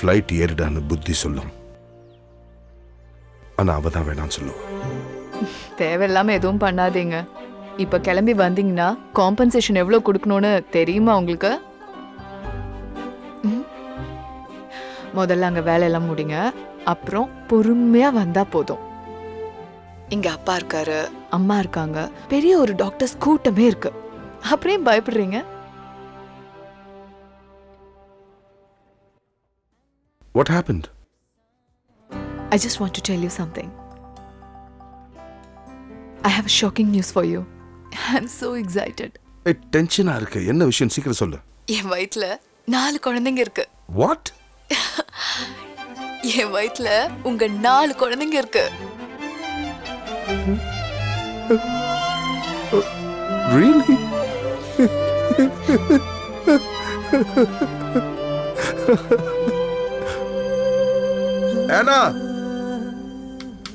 Flight ஏறிடான்னு புத்தி சொல்லும். ஆனா அவ தான் வேணாம்னு சொல்லுவா. தேவையில்லாம எதுவும் பண்ணாதீங்க. இப்ப கிளம்பி வந்தீங்கன்னா காம்பன்சேஷன் எவ்வளவு கொடுக்கணும்னு தெரியுமா உங்களுக்கு? ம்? முதல்ல அங்க வேலையெல்லாம் முடிங்க. அப்புறம் பொறுமையா வந்தா போதும். இங்க அப்பா இருக்காரு அம்மா இருக்காங்க. பெரிய ஒரு டாக்டர்ஸ் கூட்டமே இருக்கு. அப்புறம் பயப்படுறீங்க? What happened I just want to tell you something. I have a shocking news for you. I'm so excited. டென்ஷனா இருக்கு. என்ன விஷயம்? சீக்கிரம் சொல்லு. என் வயித்துல நாலு குழந்தைங்க இருக்கு. வாட் என் வயித்துல உங்க நாலு குழந்தைங்க இருக்கு. ரியலி ஏனா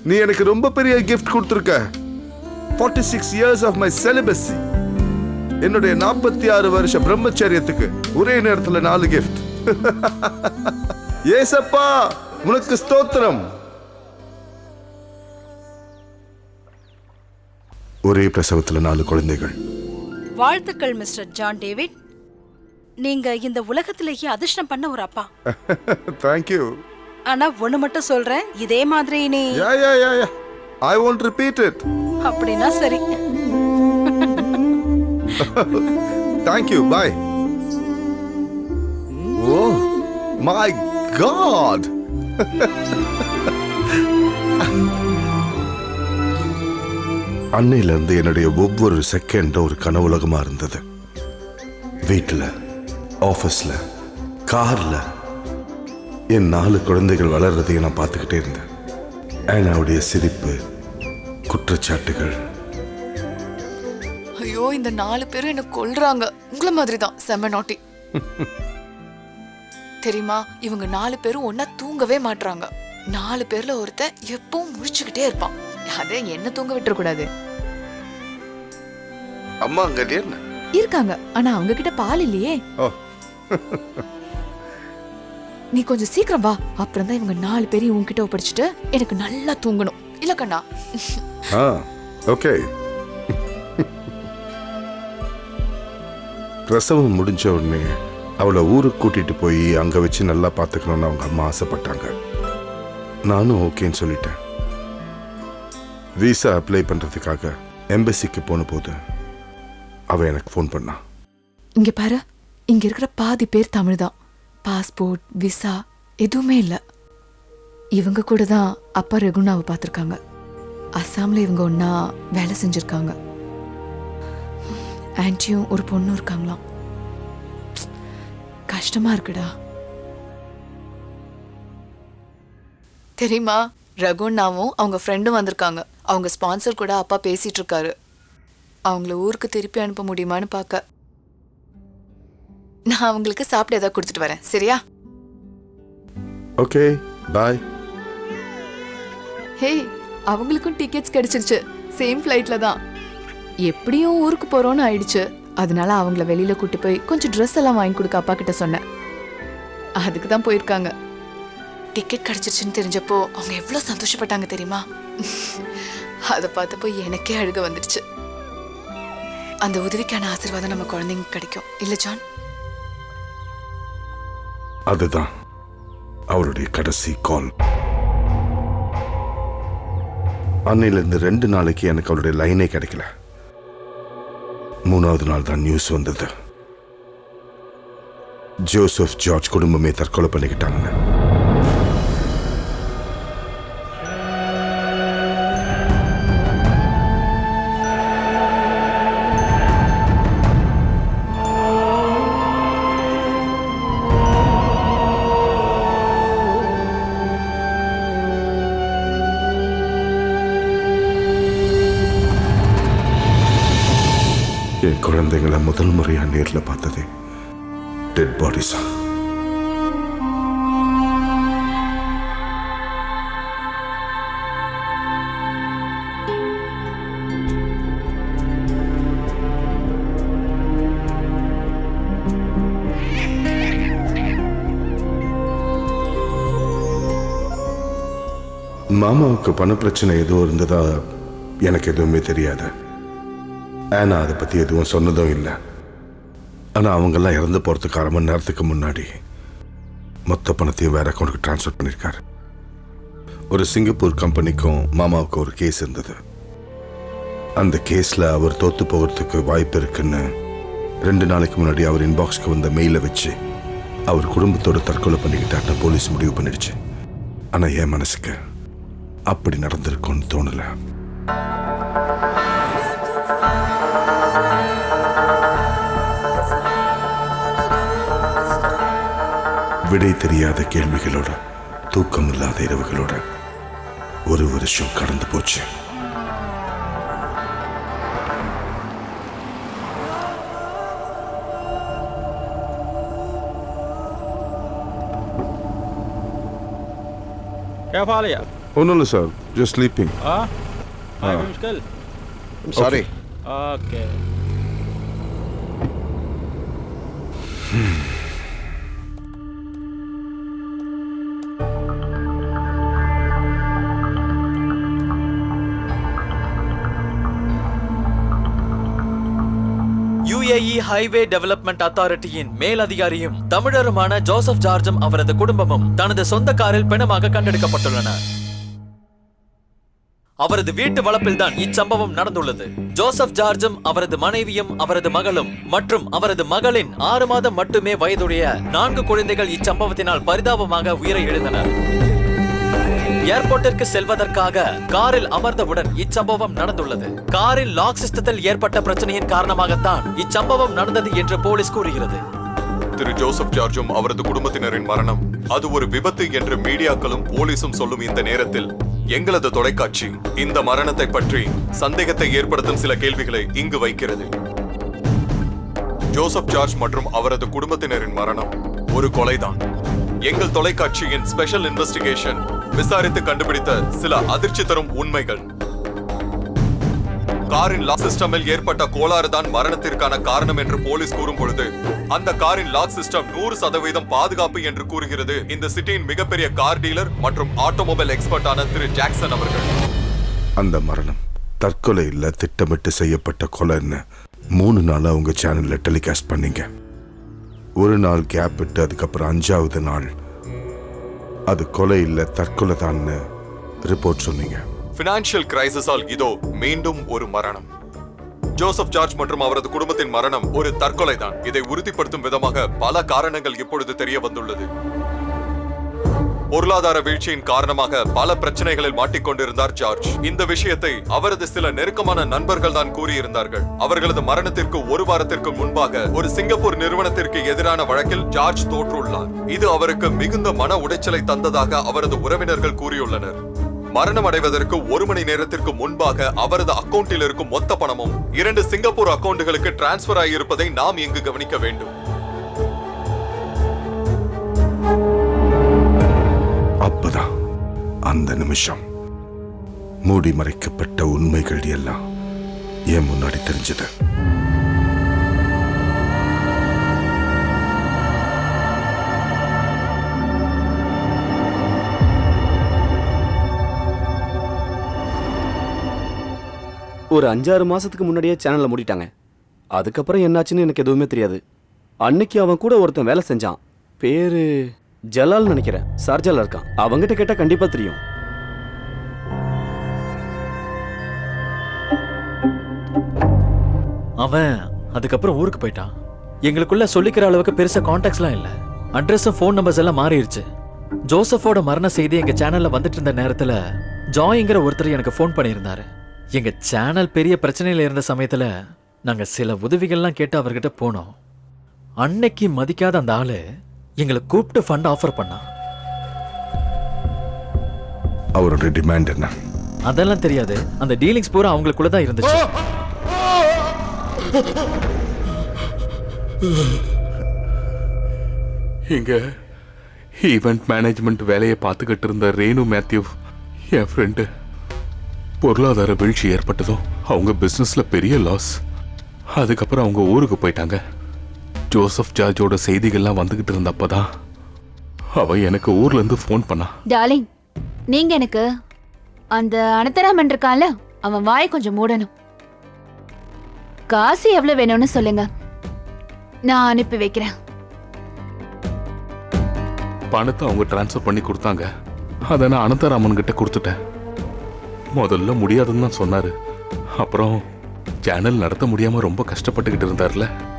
நீ எனக்கு ரொம்ப பெரிய கிஃப்ட் கொடுத்துருக்க. Forty six years of my celibacy என்னுடைய நாற்பத்தி ஆறு வருஷ பிரம்மச்சரியத்துக்கு ஒரே நேரத்துல நாலு கிஃப்ட் ஏசப்பா உனக்கு ஸ்தோத்திரம். ஒரே பிரசவத்துல நாலு குழந்தைகள். வாழ்த்துக்கள் மிஸ்டர் ஜான் டேவிட். நீங்க இந்த உலகத்திலேயே அதிர்ஷ்டம் பண்ண ஒரு அப்பா. தேங்க்யூ ஆனா ஒண்ணு மட்டும் சொல்றேன். இதே மாதிரி நீ யா யா யா யா ஐ won't repeat it. அப்படின்னா சரி. Thank you. Bye. Oh my god. அன்னையில இருந்து என்னுடைய ஒவ்வொரு செகண்டும் ஒரு கனவுலகமா இருந்தது. வீட்டுல ஆபீஸ்ல கார்ல என் நாலு குழந்தைகள் வளர்றதையும் நான் பார்த்துக்கிட்டே இருந்தேன். ஆனாவுடைய சிரிப்பு குற்றச்சாட்டுகள். ஐயோ இந்த நாலு பேரும் என்ன கொல்றாங்க. உங்கள மாதிரி தான் செம்ம நாட்டி தெரியுமா இவங்க நாலு பேரும் ஒன்னா தூங்கவே மாட்றாங்க. நாலு பேர்ல ஒருத்தன் எப்பவும் முழிச்சுக்கிட்டே இருப்பான். அதே என்ன தூங்க விட்டுற கூடாது அம்மா அங்க என்ன? இருக்காங்க ஆனா அவங்க கிட்ட பால் இல்லையே. ஓ. நீ கொஞ்சம் சீக்கிரம் வா. அப்புறம் தான் இவங்க நாலு பேரையும் உன்கிட்ட ஒப்படைச்சிட்டு எனக்கு நல்லா தூங்கணும். இல்ல கண்ணா. ஆ ஓகே. பிரசவம் முடிஞ்ச உடனே அவளை ஊருக்கு கூட்டிட்டு போய் அங்க வச்சு நல்லா பார்த்துக்கணும்னு அவங்க அம்மா ஆசைப்பட்டாங்க. நானும் ஓகேன்னு சொல்லிட்டேன். விசா அப்ளை பண்றதுக்காக எம்பசிக்கு போன போது அவ எனக்கு ஃபோன் பண்ணா. இங்க பாரு இங்க இருக்கிற பாதி பேர் தமிழ் தான் பாஸ்போர்ட் விசா எதுவுமே இல்லை. இவங்க கூட தான் அப்பா ரெகுனாவை பார்த்துருக்காங்க. அஸ்ஸாமில் இவங்க ஒன்றா வேலை செஞ்சுருக்காங்க. ஆன்ட்டியும் ஒரு பொண்ணும் இருக்காங்களாம். கஷ்டமாக இருக்குடா. தெரியுமா ரகுண்ணாவும் அவங்க ஃப்ரெண்டும் வந்திருக்காங்க. அவங்க ஸ்பான்சர் கூட அப்பா பேசிகிட்டு இருக்காரு. அவங்கள ஊருக்கு திருப்பி அனுப்ப முடியுமான்னு பார்க்க நான் அவங்களுக்கு சாப்பிட ஏதாவது கொடுத்துட்டு வரேன். சரியா? ஓகே பாய் ஹே அவங்களுக்கும் டிக்கெட்ஸ் கிடைச்சிருச்சு. சேம் ஃப்ளைட்ல தான். எப்படியும் ஊருக்கு போறோம்னு ஆயிடுச்சு. அதனால அவங்கள வெளியில கூட்டி போய் கொஞ்சம் ட்ரெஸ் எல்லாம் வாங்கி கொடுக்க அப்பா கிட்ட சொன்னேன். அதுக்கு தான் போயிருக்காங்க. டிக்கெட் கிடைச்சிருச்சுன்னு தெரிஞ்சப்போ அவங்க எவ்வளவு சந்தோஷப்பட்டாங்க தெரியுமா? அதை பார்த்தப்போ எனக்கே அழுக வந்துடுச்சு. அந்த உதவிக்கான ஆசீர்வாதம் நம்ம குழந்தைங்க கிடைக்கும். இல்ல ஜான்? அதுதான் அவருடைய கடைசி கால். அன்னையிலிருந்து ரெண்டு நாளைக்கு எனக்கு அவருடைய லைனே கிடைக்கல. மூணாவது நாள் தான் நியூஸ் வந்தது. ஜோசப் ஜார்ஜ் குடும்பமே தற்கொலை பண்ணிக்கிட்டாங்கன்னு. நேரில் பார்த்தது டெட் பாடிஸா மாமாவுக்கு பண பிரச்சனை எதுவும் இருந்ததா எனக்கு எதுவுமே தெரியாது ஆனா அதை பத்தி எதுவும் சொன்னதும் இல்லை ஆனால் அவங்கெல்லாம் இறந்து போகிறதுக்கு அரை மணி நேரத்துக்கு முன்னாடி மொத்த பணத்தையும் வேறு அக்கௌண்ட்டுக்கு ட்ரான்ஸ்ஃபர் பண்ணியிருக்காரு ஒரு சிங்கப்பூர் கம்பெனிக்கும் மாமாவுக்கும் ஒரு கேஸ் இருந்தது. அந்த கேஸில் அவர் தோற்று போகிறதுக்கு வாய்ப்பு இருக்குன்னு ரெண்டு நாளைக்கு முன்னாடி அவர் இன்பாக்ஸ்க்கு வந்த மெயிலை வச்சு அவர் குடும்பத்தோட தற்கொலை பண்ணிக்கிட்டார்னு போலீஸ் முடிவு பண்ணிடுச்சு. ஆனால் என் மனசுக்கு அப்படி நடந்திருக்கும்னு தோணலை. விடை தெரியாத கேள்விகளோட தூக்கம் இல்லாத இரவுகளோட ஒரு வருஷம் கடந்து போச்சு. क्या फाल है यार ஒன்றும் இல்லை sir just sleeping sorry okay highway development அத்தாரிட்டியின் மேலதிகாரியும் தமிழருமான ஜோசப் ஜார்ஜும் அவரது குடும்பமும் தனது சொந்த காரில் பிணமாக கண்டெடுக்கப்பட்டுள்ளனர் அவரது வீட்டு வளப்பில்தான் இச்சம்பவம் நடந்துள்ளது. ஜோசப் ஜார்ஜும் அவரது மனைவியும் அவரது மகளும் மற்றும் அவரது மகளின் ஆறு மாதம் மட்டுமே வயதுடைய நான்கு குழந்தைகள் இச்சம்பவத்தினால் பரிதாபமாக உயிரை இழந்தனர். ஏர்போர்ட்டிற்கு செல்வதற்காக காரில் அமர்ந்தவுடன் இச்சம்பவம் நடந்துள்ளது. காரில் லாக் சிஸ்டத்தில் ஏற்பட்ட பிரச்சனையின் காரணமாகத்தான் இச்சம்பவம் நடந்தது என்று போலீஸ் கூறுகிறது. திரு ஜோசப் ஜார்ஜும் அவரது குடும்பத்தினரின் மரணம் அது ஒரு விபத்து என்று மீடியாக்களும் போலீசும் சொல்லும் இந்த நேரத்தில் எங்களது தொலைக்காட்சி இந்த மரணத்தை பற்றி சந்தேகத்தை ஏற்படுத்தும் சில கேள்விகளை இங்கு வைக்கிறது. ஜோசப் ஜார்ஜ் மற்றும் அவரது குடும்பத்தினரின் மரணம் ஒரு கொலைதான். எங்கள் தொலைக்காட்சியின் ஸ்பெஷல் இன்வெஸ்டிகேஷன் விசாரித்து கண்டுபிடித்த சில அதிர்ச்சி தரும் உண்மைகள். காரின் லாக் சிஸ்டமில் ஏற்பட்ட கோளாறு தான் மரணத்திற்கான காரணம் என்று போலீஸ் கூறும் பொழுது அந்த காரின் லாக் சிஸ்டம் நூறு சதவீதம் பாதுகாப்பு என்று கூறுகிறது. இந்த சிட்டியின் மிகப்பெரிய கார் டீலர் மற்றும் ஆட்டோமொபைல் எக்ஸ்பர்ட்டான திரு ஜாக்சன் அவர்கள். அந்த மரணம் தற்கொலை இல்ல திட்டமிட்டு செய்யப்பட்ட கொலைன்னு மூணு நாளா உங்க சேனல்ல டெலிகாஸ்ட் பண்ணீங்க. ஒரு நாள் கேப் விட்டு அதுக்கப்புறம் அஞ்சாவது நாள் அது கொலை இல்ல தற்கொலை தான்னு ரிப்போர்ட் சொன்னீங்க. பினான்சியல் கிரைசிஸால் இதோ மீண்டும் ஒரு மரணம். ஜோசப் ஜார்ஜ் மற்றும் அவரது குடும்பத்தின் மரணம் ஒரு தற்கொலை தான் இதை உறுதிப்படுத்தும் விதமாக பல காரணங்கள் இப்பொழுது தெரிய வந்துள்ளது. பொருளாதார வீழ்ச்சியின் காரணமாக பல பிரச்சனைகளில் மாட்டிக்கொண்டிருந்தார் ஜார்ஜ். இந்த விஷயத்தை அவரது சில நெருக்கமான நண்பர்கள் தான் கூறியிருந்தார்கள். அவர்களது மரணத்திற்கு ஒரு வாரத்திற்கு முன்பாக ஒரு சிங்கப்பூர் நிறுவனத்திற்கு எதிரான வழக்கில் ஜார்ஜ் தோற்றுள்ளார். இது அவருக்கு மிகுந்த மன உடைச்சலை தந்ததாக அவரது உறவினர்கள் கூறியுள்ளனர். மரணம் அடைவதற்கு ஒரு மணி நேரத்திற்கு முன்பாக அவரது அக்கவுண்டில் இருக்கும் மொத்த பணமும் இரண்டு சிங்கப்பூர் அக்கவுண்டுகளுக்கு டிரான்ஸ்பர் ஆகியிருப்பதை நாம் இங்கு கவனிக்க வேண்டும். அந்த நிமிஷம். மூடி மறைக்கப்பட்ட உண்மைகள் எல்லாம் என் முன்னாடி தெரிஞ்சது. ஒரு அஞ்சாறு மாசத்துக்கு முன்னாடியே சேனலை மூடிட்டாங்க. அதுக்கப்புறம் என்னாச்சுன்னு எனக்கு எதுவுமே தெரியாது. அன்னைக்கு அவன் கூட ஒருத்தன் வேலை செஞ்சான். பேரு ஜலால் நினைக்கிறேன். சர்ஜால இருக்கான். அவங்ககிட்ட கேட்டா கண்டிப்பா தெரியும். அவன் அதுக்கப்புறம் ஊருக்கு போயிட்டான். எங்களுக்குள்ள சொல்லிக்கிற அளவுக்கு பெருசா கான்டாக்ட்ஸ்லாம் இல்ல. அட்ரஸும் ஃபோன் நம்பர்ஸ் எல்லாம் மாறிடுச்சு. ஜோசஃபோட மரண செய்தி எங்க சேனல்ல வந்துட்டு இருந்த நேரத்துல ஜாய்ங்கிற ஒருத்தர் எனக்கு ஃபோன் பண்ணியிருந்தாரு. எங்க சேனல் பெரிய பிரச்சனையில இருந்த சமயத்துல நாங்க சில உதவிகள்லாம் கேட்டு அவர்கிட்ட போனோம். அன்னைக்கு மதிக்காத அந்த ஆளு எங்களை கூப்பிட்டு ஃபண்ட் ஆஃபர் பண்ணான் அவரோட டிமாண்ட் என்ன? அதெல்லாம் தெரியாது. அந்த டீலிங்ஸ் பூரா அவங்களுக்குள்ள தான் இருந்துச்சு. இங்க ஈவெண்ட் மேனேஜ்மெண்ட் வேலையை பார்த்துக்கிட்டு இருந்த ரேணு மேத்யூ என் ஃப்ரெண்டு பொருளாதார வீழ்ச்சி ஏற்பட்டதும் அவங்க பிஸ்னஸ்ல பெரிய லாஸ் அதுக்கப்புறம் அவங்க ஊருக்கு போயிட்டாங்க. ஜோசப் ஜார்ஜோட செய்திகள்லாம் வந்துகிட்டு இருந்தப்பதான் அவ எனக்கு ஊர்ல இருந்து ஃபோன் பண்ணா. டார்லிங் நீங்க எனக்கு அந்த அனந்தராமன் இருக்கான்ல அவன் வாயை கொஞ்சம் மூடணும். காசு எவ்வளவு வேணும்னு சொல்லுங்க. நான் அனுப்பி வைக்கிறேன். பணத்தை அவங்க ட்ரான்ஸ்ஃபர் பண்ணி கொடுத்தாங்க. அதை நான் அனந்தராமன் கிட்ட கொடுத்துட்டேன். முதல்ல முடியாதுன்னு தான் சொன்னாரு. அப்புறம் சேனல் நடத்த முடியாம ரொம்ப கஷ்டப்பட்டுக்கிட்டு இருந்தார்ல.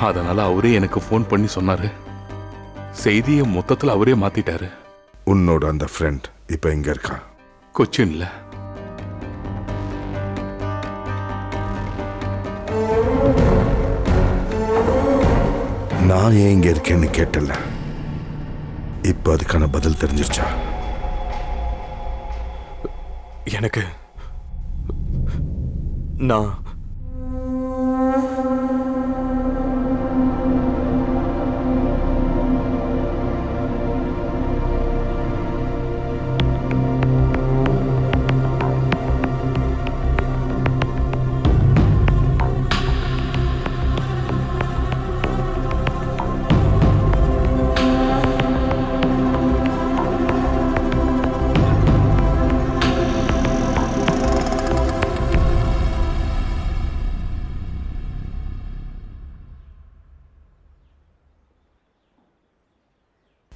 அதனால அவரே எனக்கு ஃபோன் பண்ணி சொன்னாரு. செய்தியை மொத்தத்தில் அவரே மாத்திட்டாரு. உன்னோட அந்த ஃப்ரெண்ட் இப்போ எங்க இருக்கா? கொச்சின்ல. நான் ஏன் இங்க இருக்கேன்னு கேட்டல. இப்போ அதுக்கான பதில் தெரிஞ்சிருச்சா? எனக்கு நான்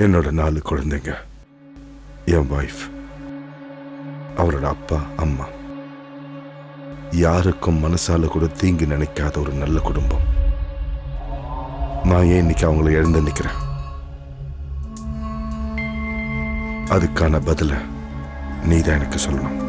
என்னோட நாலு குழந்தைங்க. என் ஒய்ஃப் அவரோட அப்பா அம்மா. யாருக்கும் மனசால கூட தீங்கு நினைக்காத ஒரு நல்ல குடும்பம். நான் ஏன் இன்னைக்கு அவங்கள எழுந்து நிற்கிறேன் அதுக்கான பதில நீ தான் எனக்கு சொல்லணும்.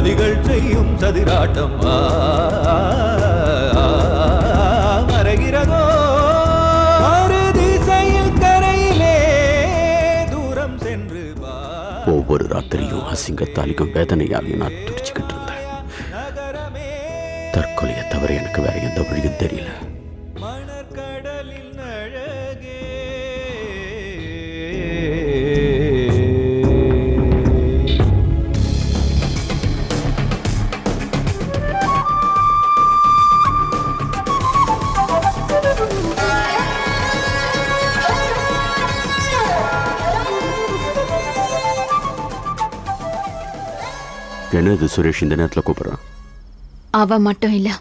சதிகள் செய்யும் சதிராட்டம் மறைகிறதோ? மறு திசையில் கரையிலே தூரம் சென்று வா. ஒவ்வொரு ராத்திரியும் அசிங்கத்தாலிக்கும் வேதனையாலையும் நான் துடிச்சுக்கிட்டு இருந்தேன். தற்கொலையை தவிர எனக்கு வேற எந்த வழியும் தெரியல. என்னது சுரேஷ் இந்த நேரத்தில் கூப்பிடுறான். அவ மட்டும் இல்ல.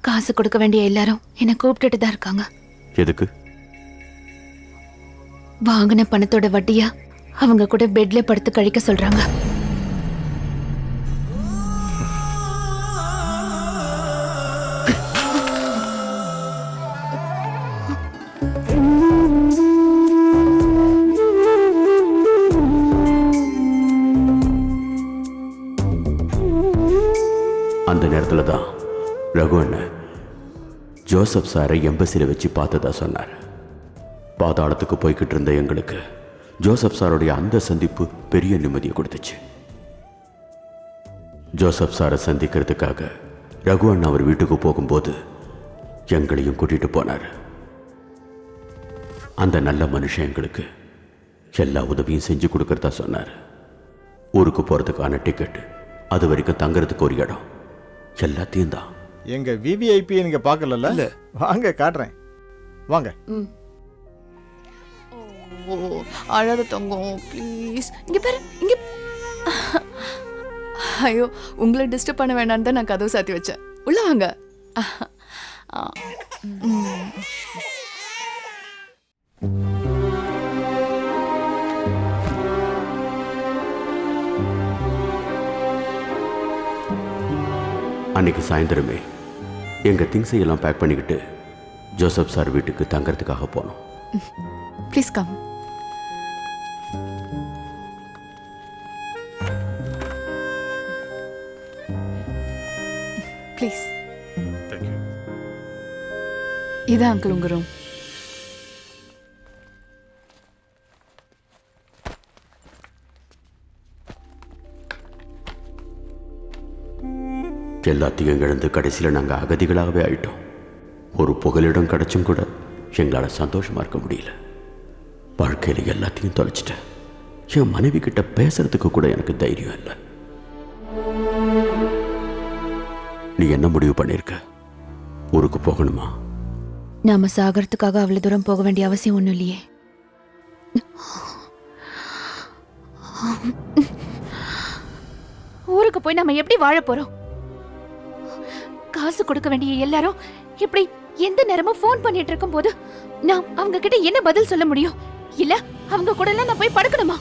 காசு கொடுக்க வேண்டிய எல்லாரும் என்னை கூப்பிட்டுட்டு தான் இருக்காங்க. எதுக்கு? வாங்கின பணத்தோட வட்டியா? அவங்க கூட பெட்ல படுத்து கழிக்க சொல்றாங்க. அந்த நேரத்தில் தான் ரகு அண்ணன் ஜோசப் சாரை எம்பசியில் வச்சு பார்த்ததா சொன்னார். பாதாளத்துக்கு போய்கிட்டு இருந்த எங்களுக்கு ஜோசப் சாருடைய அந்த சந்திப்பு பெரிய நிம்மதியை கொடுத்துச்சு. ஜோசப் சாரை சந்திக்கிறதுக்காக ரகு அண்ணா அவர் வீட்டுக்கு போகும்போது எங்களையும் கூட்டிட்டு போனார். அந்த நல்ல மனுஷன் எங்களுக்கு எல்லா உதவியும் செஞ்சு கொடுக்கறதா சொன்னார். ஊருக்கு போகிறதுக்கான டிக்கெட் அது வரைக்கும் தங்குறதுக்கு ஒரு இடம். எல்லாத்தையும் தான். எங்க விவிஐபி நீங்க பார்க்கல வாங்க காட்டுறேன். வாங்க. ஓ அழாத தங்கம் ப்ளீஸ் இங்க பாரு இங்க. ஐயோ உங்களை டிஸ்டர்ப் பண்ண வேண்டாம்னு தான் நான் கதவு சாத்தி வச்சேன். உள்ள வாங்க. அன்னைக்கு சாயந்தரமே எங்கள் திங்ஸை எல்லாம் பேக் பண்ணிக்கிட்டு ஜோசப் சார் வீட்டுக்கு தங்கறதுக்காக போனோம். ப்ளீஸ் கம் ப்ளீஸ் இதான் அங்கிள் உங்க ரூம் எல்லாத்தையும் இழந்து கடைசியில் நாங்கள் அகதிகளாகவே ஆயிட்டோம். ஒரு புகலிடம் கிடைச்சும் கூட எங்களால் சந்தோஷமாக இருக்க முடியல. வாழ்க்கையில் எல்லாத்தையும் தொலைச்சிட்டேன். என் மனைவி கிட்ட பேசுறதுக்கு கூட எனக்கு தைரியம் இல்லை. நீ என்ன முடிவு பண்ணியிருக்க ஊருக்கு போகணுமா? நாம சாகறதுக்காக அவ்வளவு தூரம் போக வேண்டிய அவசியம் ஒன்றும் இல்லையே. ஊருக்கு போய் நம்ம எப்படி வாழ போறோம்? காசு கொடுக்க வேண்டிய எல்லாரும் இப்படி எந்த நேரமும் ஃபோன் பண்ணிட்டு இருக்கும் போது நான் அவங்க கிட்ட என்ன பதில் சொல்ல முடியும்? இல்ல அவங்க கூட எல்லாம் நான் போய் படுக்கணுமா?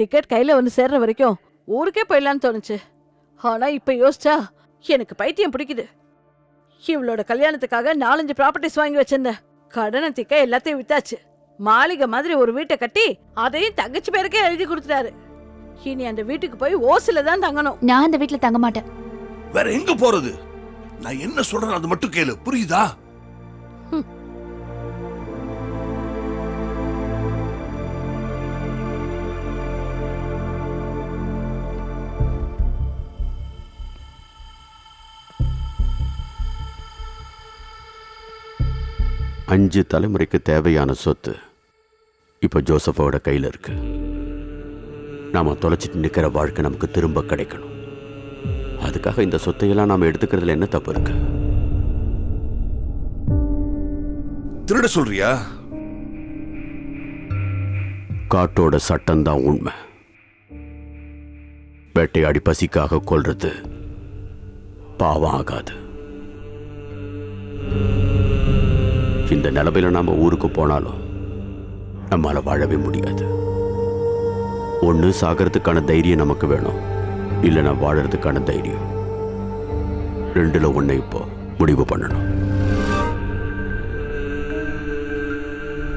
டிக்கெட் கையில வந்து சேர்ற வரைக்கும் ஊருக்கே போயிடலான்னு தோணுச்சு. ஆனா இப்ப யோசிச்சா எனக்கு பைத்தியம் பிடிக்குது. இவளோட கல்யாணத்துக்காக நாலஞ்சு ப்ராப்பர்ட்டிஸ் வாங்கி வச்சிருந்தேன். கடனை திக்க எல்லாத்தையும் வித்தாச்சு. மாளிகை மாதிரி ஒரு வீட்டை கட்டி அதையும் தங்கச்சி பேருக்கே எழுதி கொடுத்துட்டாரு. இனி அந்த வீட்டுக்கு போய் ஓசில தான் தங்கணும். நான் அந்த வீட்ல தங்க மாட்டேன். வேற எங்க போறது? நான் என்ன சொல்றேன் அது மட்டும் கேளு புரியுதா? அஞ்சு தலைமுறைக்கு தேவையான சொத்து. இப்போ ஜோசஃபோட கையில் இருக்கு. நாம தொலைச்சிட்டு நிற்கிற வாழ்க்கை நமக்கு திரும்ப கிடைக்கணும். அதுக்காக இந்த சொத்தையெல்லாம் நாம எடுத்துக்கிறதுல என்ன தப்பு இருக்கு? திருட சொல்றியா? காட்டோட சட்டம்தான் உண்மை. வேட்டையாடி பசிக்காக கொல்றது பாவம் ஆகாது. இந்த நிலைமையில நாம ஊருக்கு போனாலும் நம்மால வாழவே முடியாது. ஒன்று சாகிறதுக்கான தைரியம் நமக்கு வேணும். இல்லைன்னா வாழறதுக்கான தைரியம். ரெண்டில் ஒண்ணு இப்போ முடிவு பண்ணணும்.